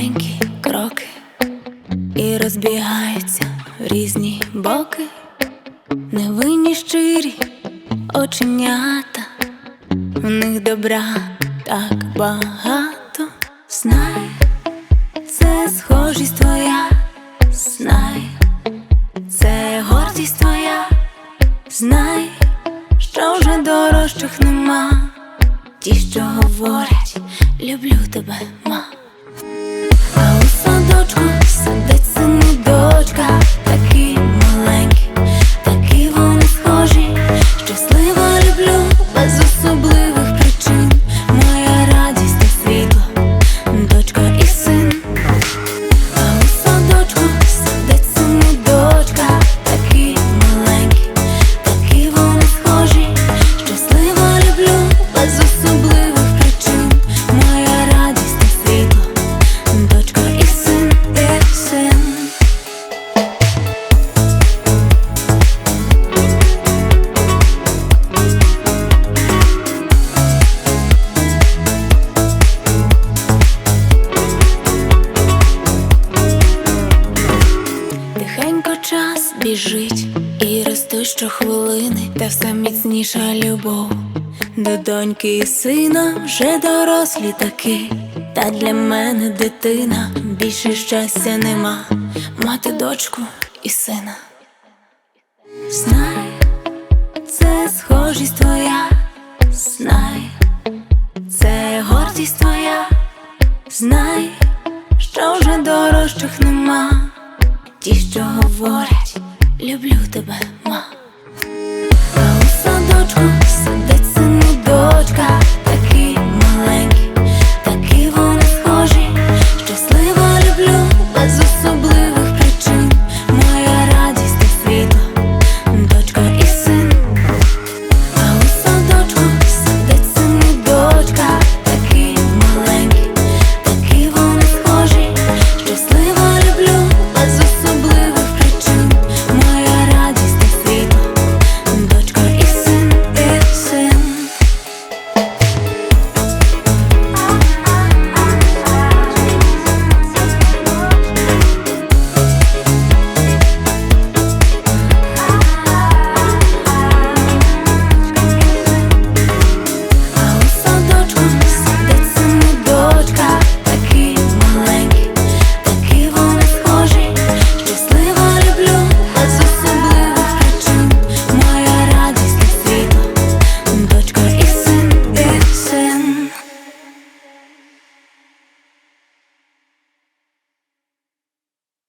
маленькі кроки і розбігаються в різні боки, невинні щирі оченята, в них добра так багато. Знай, це схожість твоя, знай, це гордість твоя, знай, що вже дорожчих нема. Ті, що говорять, люблю тебе, ма. А у садочку біжить і росте щохвилини, та все міцніша любов. До доньки і сина вже дорослі таки, та для мене дитина більше щастя нема, мати дочку і сина. Знай, це схожість твоя, знай, це гордість твоя, знай, що вже дорожчих нема. Ті, що говорять, люблю тебе, ма. А у садочку сидить